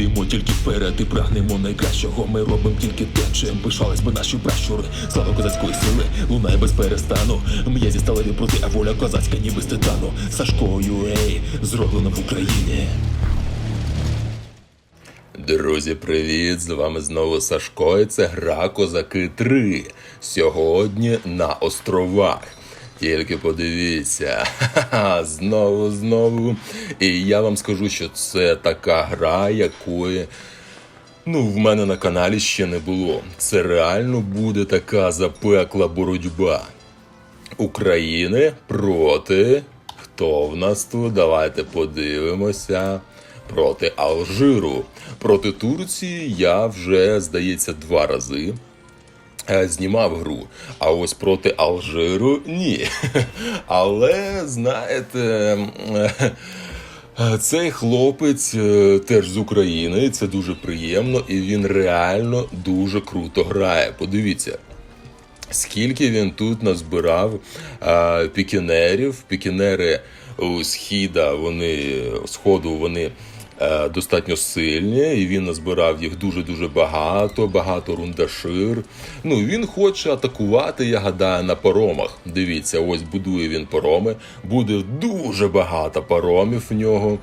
йдемо тільки вперед і прагнемо найкращого. Ми робимо тільки те, чим пишались би наші пращури. Слава козацької сили, лунає без перестану. М'язі сталеві проти, а воля козацька, ніби з титану. Сашкою, ей, зроблено в Україні. Друзі, привіт! З вами знову Сашко. і Це гра Козаки 3. Сьогодні на островах. Тільки подивіться, знову, знову. І я вам скажу, що це така гра, якої ну, в мене на каналі ще не було. Це реально буде така запекла боротьба України проти. Хто в нас тут? Давайте подивимося. Проти Алжиру. Проти Турції я вже, здається, два рази знімав гру. А ось проти Алжиру ні. Але, знаєте. е, Цей хлопець е, теж з України, це дуже приємно, і він реально дуже круто грає. Подивіться, Скільки він тут назбирав а, пікінерів. Пікінери у східа, вони сходу вони е, достатньо сильні, і він назбирав їх дуже-дуже багато, багато рундашир. Ну він хоче атакувати, я гадаю, на паромах. Дивіться, ось будує він пароми. Буде дуже багато паромів в нього.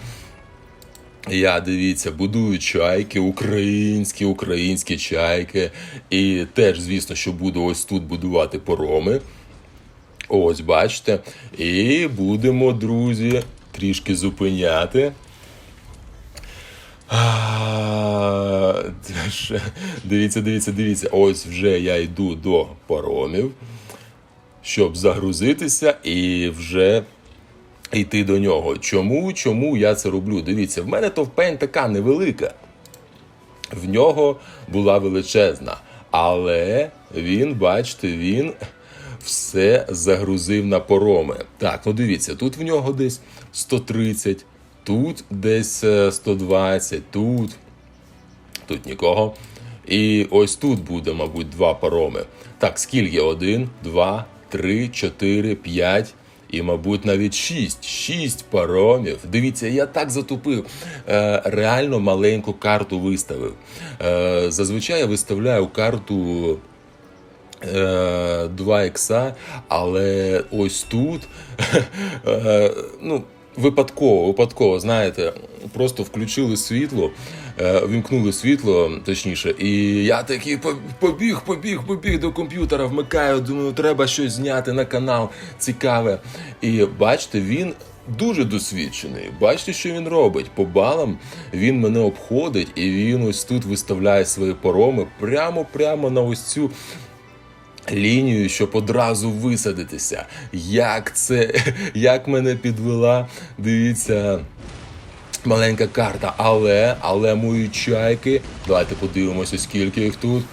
Я дивіться, будую чайки, українські, українські чайки. І теж, звісно, що буду ось тут будувати пороми. Ось, бачите. І будемо, друзі, трішки зупиняти. Дивіться, дивіться, дивіться. Ось вже я йду до паромів, щоб загрузитися і вже йти до нього. Чому? Чому я це роблю? Дивіться, в мене товпень така невелика. В нього була величезна. Але він, бачите, він все загрузив на пороми. Так, ну дивіться, тут в нього десь 130, тут десь е, 120, тут, тут нікого. І ось тут буде, мабуть, два пароми. Так, скільки? Один, два, три, чотири, п'ять. І, мабуть, навіть шість. Шість паромів. Дивіться, я так затупив. Е, реально маленьку карту виставив. Е, зазвичай я виставляю карту. 2 ікса, але ось тут е, ну, випадково, випадково, знаєте, просто включили світло, е, вімкнули світло, точніше, і я такий побіг, побіг, побіг до комп'ютера, вмикаю, думаю, треба щось зняти на канал цікаве. І бачите, він. Дуже досвідчений. Бачите, що він робить? По балам він мене обходить, і він ось тут виставляє свої пороми прямо-прямо на ось цю лінію, щоб одразу висадитися. Як це, як мене підвела, дивіться. Маленька карта, але, але мої чайки. Давайте подивимося, скільки їх тут.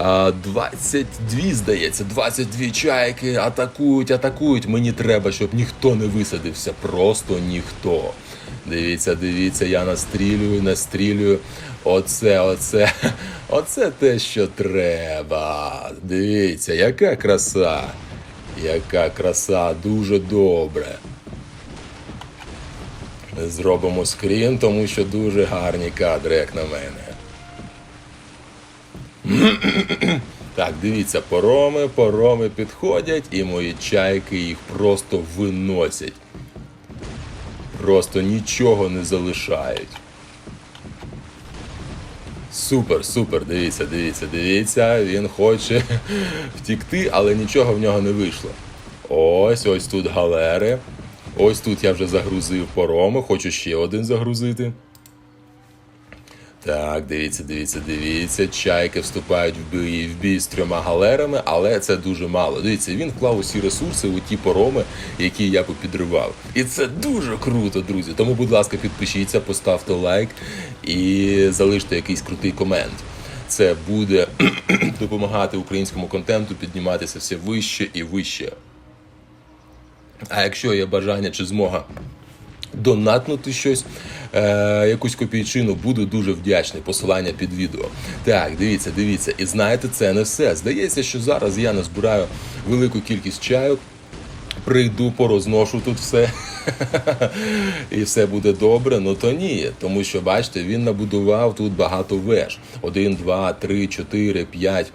А, 22, здається, 22 чайки атакують, атакують. Мені треба, щоб ніхто не висадився. Просто ніхто. Дивіться, дивіться, я настрілюю, настрілюю. Оце, оце, оце те, що треба. Дивіться, яка краса. Яка краса, дуже добре. Зробимо скрін, тому що дуже гарні кадри, як на мене. Так, дивіться, пороми, пороми підходять, і мої чайки їх просто виносять. Просто нічого не залишають. Супер, супер, дивіться, дивіться, дивіться. Він хоче втікти, але нічого в нього не вийшло. Ось, ось тут галери. Ось тут я вже загрузив пороми, хочу ще один загрузити. Так, дивіться, дивіться, дивіться. Чайки вступають в бій, в бій з трьома галерами, але це дуже мало. Дивіться, він вклав усі ресурси у ті пороми, які я попідривав. І це дуже круто, друзі. Тому, будь ласка, підпишіться, поставте лайк і залиште якийсь крутий комент. Це буде допомагати українському контенту підніматися все вище і вище. А якщо є бажання чи змога донатнути щось, е, якусь копійчину, буду дуже вдячний. Посилання під відео. Так, дивіться, дивіться. І знаєте, це не все. Здається, що зараз я назбираю велику кількість чайок. прийду, порозношу тут все, і все буде добре. Ну то ні. Тому що, бачите, він набудував тут багато веж. Один, два, три, чотири, п'ять,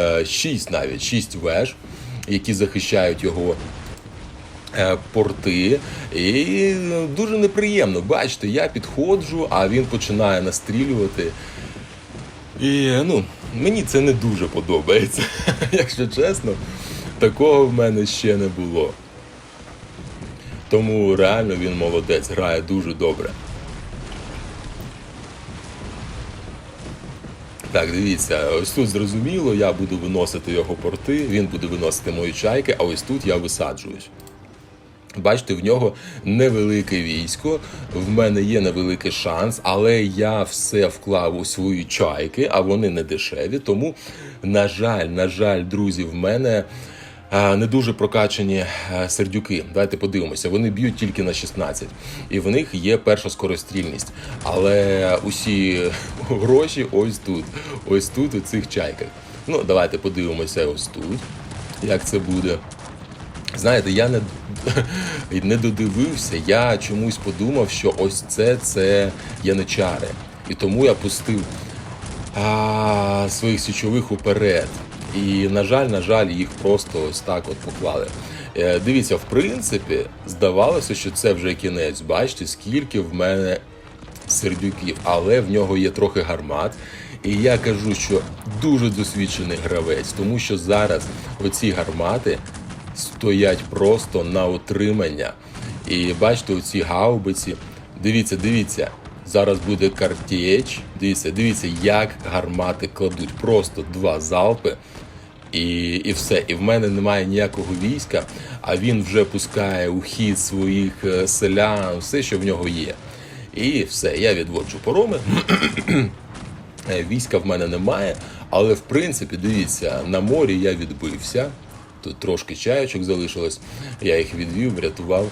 е, шість навіть, шість веж, які захищають його порти. І дуже неприємно. Бачите, я підходжу, а він починає настрілювати. І ну, мені це не дуже подобається. Якщо чесно, такого в мене ще не було. Тому реально він молодець, грає дуже добре. Так, дивіться, ось тут зрозуміло, я буду виносити його порти, він буде виносити мої чайки, а ось тут я висаджуюсь. Бачите, в нього невелике військо, в мене є невеликий шанс, але я все вклав у свої чайки, а вони не дешеві. Тому, на жаль, на жаль, друзі, в мене не дуже прокачані сердюки. Давайте подивимося. Вони б'ють тільки на 16, і в них є перша скорострільність. Але усі гроші ось тут, ось тут, у цих чайках. Ну, давайте подивимося ось тут, як це буде. Знаєте, я не, не додивився, я чомусь подумав, що ось це це яничари. І тому я пустив а, своїх січових уперед. І, на жаль, на жаль, їх просто ось так от поклали. Е, дивіться, в принципі, здавалося, що це вже кінець. Бачите, скільки в мене сердюків, але в нього є трохи гармат. І я кажу, що дуже досвідчений гравець, тому що зараз оці гармати стоять просто на утримання. І бачите, оці гаубиці. Дивіться, дивіться. Зараз буде картєч. Дивіться, дивіться, як гармати кладуть. Просто два залпи. І, і все. І в мене немає ніякого війська, а він вже пускає у хід своїх е, селян, все, що в нього є. І все, я відводжу пороми. Е, Війська в мене немає, але в принципі, дивіться, на морі я відбився. Тут трошки чаючок залишилось, я їх відвів, врятував.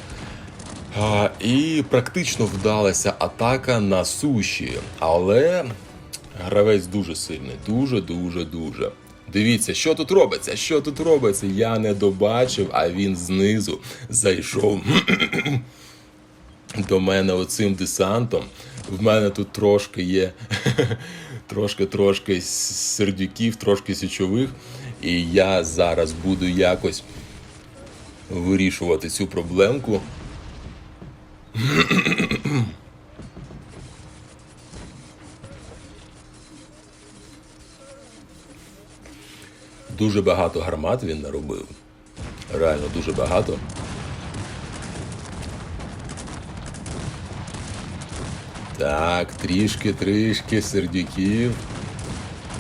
І практично вдалася атака на суші. Але гравець дуже сильний, дуже, дуже, дуже. Дивіться, що тут робиться, що тут робиться. Я не добачив, а він знизу зайшов до мене оцим десантом. В мене тут трошки є трошки-трошки сердюків, трошки січових. І я зараз буду якось вирішувати цю проблемку. Дуже багато гармат він наробив. Реально дуже багато. Так, трішки, трішки сердюків.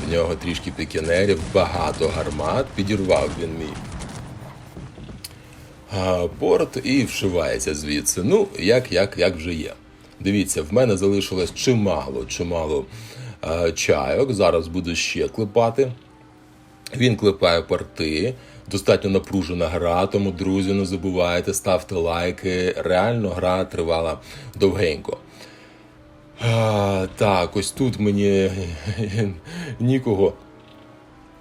В нього трішки пікінерів, багато гармат. Підірвав він мій порт і вшивається звідси. Ну, як, як, як вже є. Дивіться, в мене залишилось чимало, чимало чайок. Зараз буду ще клепати. Він клепає порти. Достатньо напружена гра, тому, друзі, не забувайте, ставте лайки. Реально гра тривала довгенько. А, так, ось тут мені нікого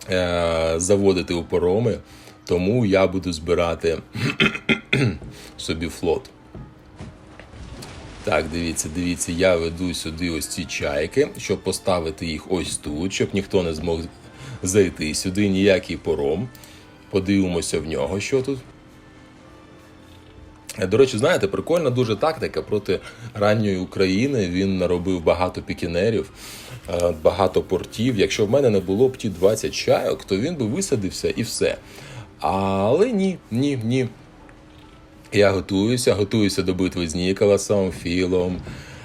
е, заводити у пороми, тому я буду збирати собі флот. Так, дивіться, дивіться, я веду сюди ось ці чайки, щоб поставити їх ось тут, щоб ніхто не змог зайти сюди, ніякий пором. Подивимося в нього, що тут. До речі, знаєте, прикольна дуже тактика проти ранньої України. Він наробив багато пікінерів, е, багато портів. Якщо в мене не було б ті 20 чайок, то він би висадився і все. Але ні, ні, ні. Я готуюся, готуюся до битви з Ніколасом, Філом,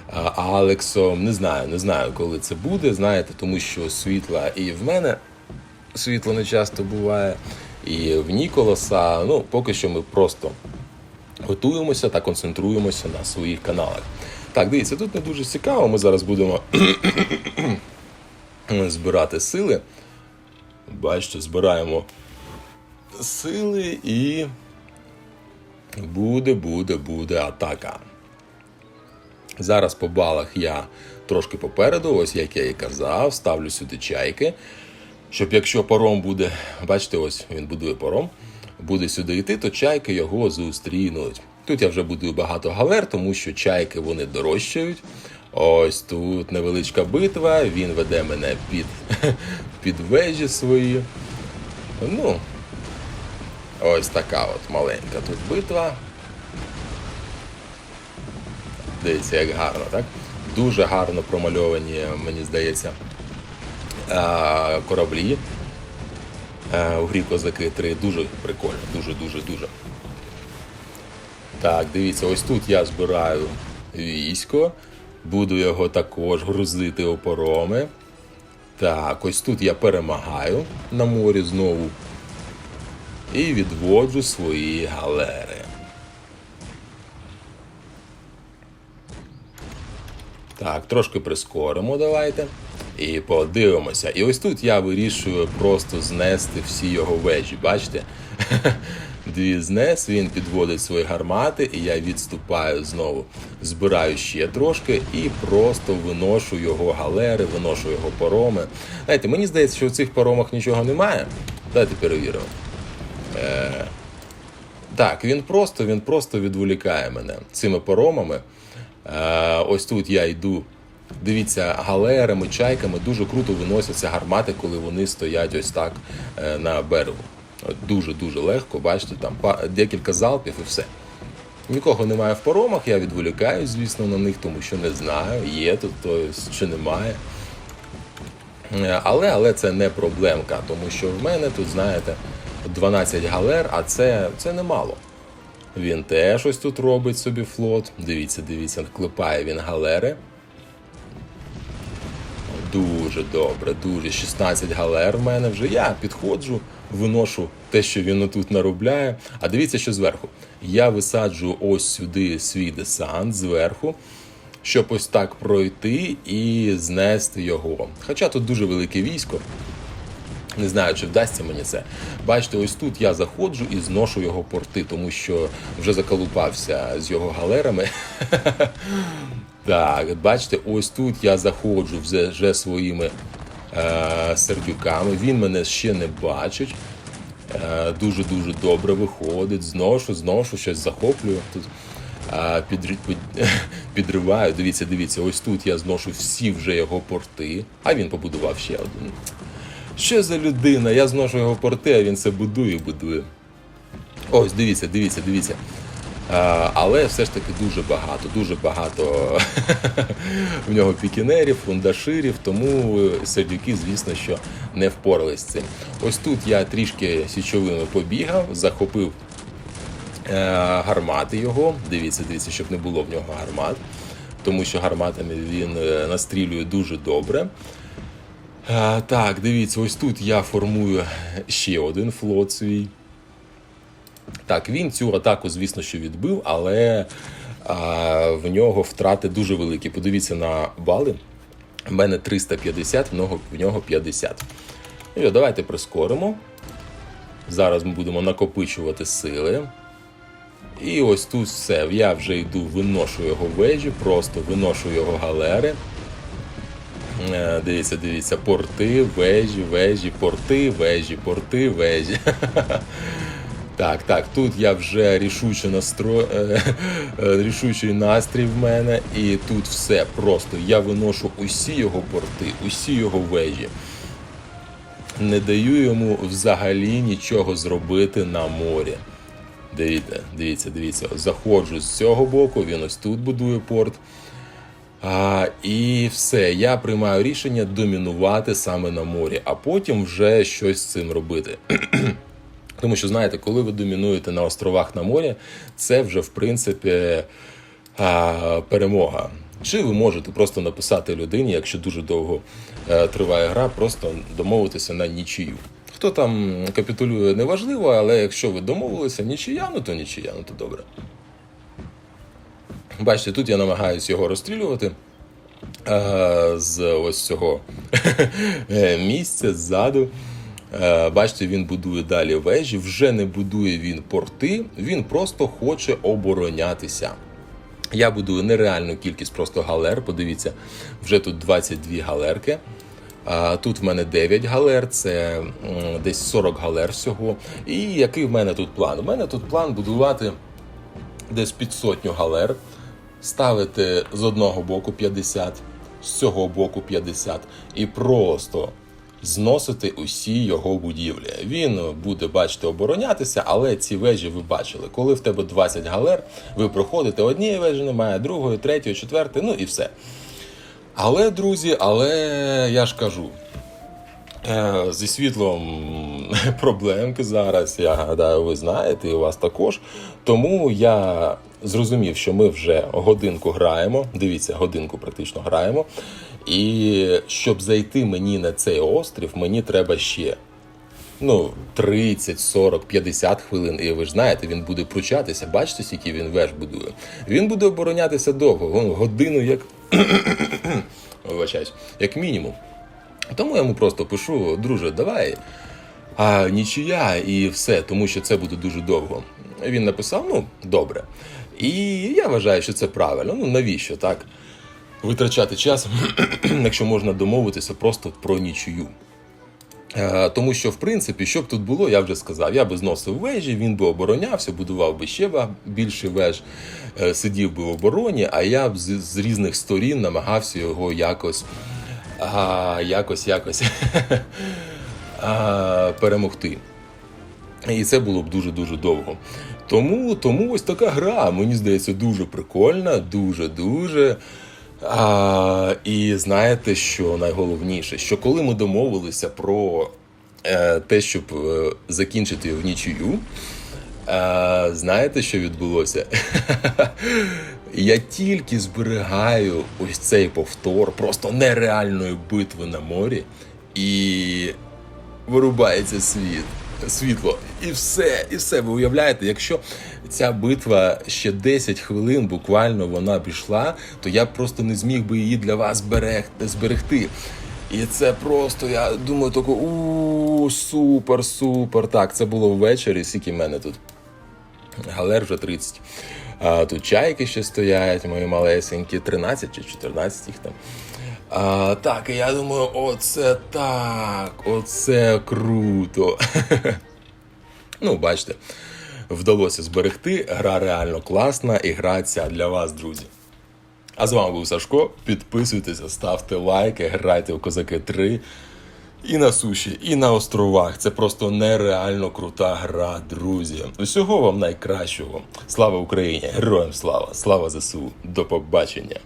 е, Алексом. Не знаю, не знаю, коли це буде. Знаєте, тому що світла і в мене світло не часто буває, і в Ніколаса. Ну, поки що ми просто готуємося та концентруємося на своїх каналах. Так, дивіться, тут не дуже цікаво. Ми зараз будемо збирати сили. Бачите, збираємо сили і буде, буде, буде атака. Зараз по балах я трошки попереду, ось як я і казав, ставлю сюди чайки. Щоб якщо паром буде, бачите, ось він будує паром. Буде сюди йти, то чайки його зустрінуть. Тут я вже будую багато галер, тому що чайки вони дорожчають. Ось тут невеличка битва, він веде мене під, під вежі свої. Ну, ось така от маленька тут битва. Дивіться, як гарно, так? Дуже гарно промальовані, мені здається, кораблі. Е, У грі Козаки 3 дуже прикольно, дуже, дуже, дуже. Так, дивіться, ось тут я збираю військо, буду його також грузити у пороми. Так, ось тут я перемагаю на морі знову. І відводжу свої галери. Так, трошки прискоримо, давайте. І подивимося. І ось тут я вирішую просто знести всі його вежі. Бачите? Дві знес, він підводить свої гармати, і я відступаю знову. Збираю ще трошки і просто виношу його галери, виношу його пароми. Знаєте, мені здається, що в цих паромах нічого немає. Давайте перевіримо. Е, так, він просто, він просто відволікає мене цими паромами. Е, ось тут я йду. Дивіться, галерами, чайками дуже круто виносяться гармати, коли вони стоять ось так е, на берегу. Дуже-дуже легко, бачите, там декілька залпів і все. Нікого немає в паромах, я відволікаюсь, звісно, на них, тому що не знаю, є тут хтось чи немає. Е, Але, але це не проблемка, тому що в мене тут, знаєте, 12 галер, а це, це немало. Він теж ось тут робить собі флот. Дивіться, дивіться, клепає він галери. Дуже добре, дуже. 16 галер в мене вже. Я підходжу, виношу те, що він тут наробляє. А дивіться, що зверху. Я висаджу ось сюди свій десант зверху, щоб ось так пройти і знести його. Хоча тут дуже велике військо. Не знаю, чи вдасться мені це. Бачите, ось тут я заходжу і зношу його порти, тому що вже заколупався з його галерами. Так, бачите, ось тут я заходжу вже, своїми е, сердюками. Він мене ще не бачить. Е, Дуже-дуже добре виходить. Зношу, зношу, щось захоплюю. Тут е, під- підриваю. Дивіться, дивіться, ось тут я зношу всі вже його порти, а він побудував ще один. Що за людина? Я зношу його порти, а він це будує, будує. Ось, дивіться, дивіться, дивіться. А, але все ж таки дуже багато, дуже багато в нього пікінерів, фундаширів, тому сердюки, звісно, що не впорались з цим. Ось тут я трішки січовими побігав, захопив е, гармати його. Дивіться, дивіться, щоб не було в нього гармат, тому що гарматами він е, настрілює дуже добре. А, так, дивіться, ось тут я формую ще один флот свій. Так, він цю атаку, звісно, що відбив, але а, в нього втрати дуже великі. Подивіться на бали. У мене 350, в нього, в нього 50. Ну, і давайте прискоримо. Зараз ми будемо накопичувати сили. І ось тут все. Я вже йду, виношу його вежі, просто виношу його галери. Е, Дивіться, дивіться, порти, вежі, вежі, порти, вежі, порти, вежі. Так, так, тут я вже рішуче настро... е, е, рішучий настрій в мене, і тут все просто. Я виношу усі його порти, усі його вежі. Не даю йому взагалі нічого зробити на морі. Дивіться, дивіться, дивіться. Заходжу з цього боку, він ось тут будує порт. А, і все, я приймаю рішення домінувати саме на морі, а потім вже щось з цим робити. Тому що, знаєте, коли ви домінуєте на островах на морі, це вже в принципі а, перемога. Чи ви можете просто написати людині, якщо дуже довго е, триває гра, просто домовитися на нічию. Хто там капітулює, неважливо, але якщо ви домовилися нічия, ну то нічия, ну то добре. Бачите, тут я намагаюся його розстрілювати е, з ось цього е, місця ззаду. Е, Бачите, він будує далі вежі, вже не будує він порти, він просто хоче оборонятися. Я будую нереальну кількість просто галер. Подивіться, вже тут 22 галерки. Тут в мене 9 галер, це десь 40 галер всього. І який в мене тут план? У мене тут план будувати десь під сотню галер, ставити з одного боку 50, з цього боку 50 і просто зносити усі його будівлі. Він буде, бачите, оборонятися, але ці вежі ви бачили. Коли в тебе 20 галер, ви проходите однієї вежі немає, другої, третьої, четвертої, ну і все. Але, друзі, але я ж кажу, Зі світлом проблемки зараз, я гадаю, ви знаєте, і у вас також. Тому я зрозумів, що ми вже годинку граємо. Дивіться, годинку практично граємо. І щоб зайти мені на цей острів, мені треба ще ну, 30, 40, 50 хвилин. І ви ж знаєте, він буде пручатися. Бачите, скільки він веж будує. Він буде оборонятися довго, годину як. Вибачаюсь, як мінімум. Тому я йому просто пишу, друже, давай. А нічия і все, тому що це буде дуже довго. Він написав: ну, добре. І я вважаю, що це правильно. Ну навіщо так? Витрачати час, якщо можна домовитися просто про нічию. Тому що, в принципі, що б тут було, я вже сказав. Я би зносив вежі, він би оборонявся, будував би ще більше веж, е, сидів би в обороні, а я б з, з різних сторін намагався його якось, а, якось, якось а, перемогти. І це було б дуже-дуже довго. Тому, тому ось така гра, мені здається, дуже прикольна, дуже-дуже. А, і знаєте, що найголовніше, що коли ми домовилися про е, те, щоб е, закінчити в нічию, е, знаєте, що відбулося? Я тільки зберігаю ось цей повтор просто нереальної битви на морі, і вирубається світ, світло. І все, і все. Ви уявляєте, якщо ця битва ще 10 хвилин буквально вона пішла, то я просто не зміг би її для вас зберег- зберегти. І це просто, я думаю, тако, у супер, супер. Так, це було ввечері, скільки в мене тут галер вже 30. А, тут чайки ще стоять, мої малесенькі, 13 чи 14 їх там. А, так, і я думаю, оце так, оце круто. ну, бачите, вдалося зберегти. Гра реально класна і гра для вас, друзі. А з вами був Сашко. Підписуйтеся, ставте лайки, грайте в Козаки 3. І на суші, і на островах. Це просто нереально крута гра, друзі. Усього вам найкращого. Слава Україні! Героям слава! Слава ЗСУ! До побачення!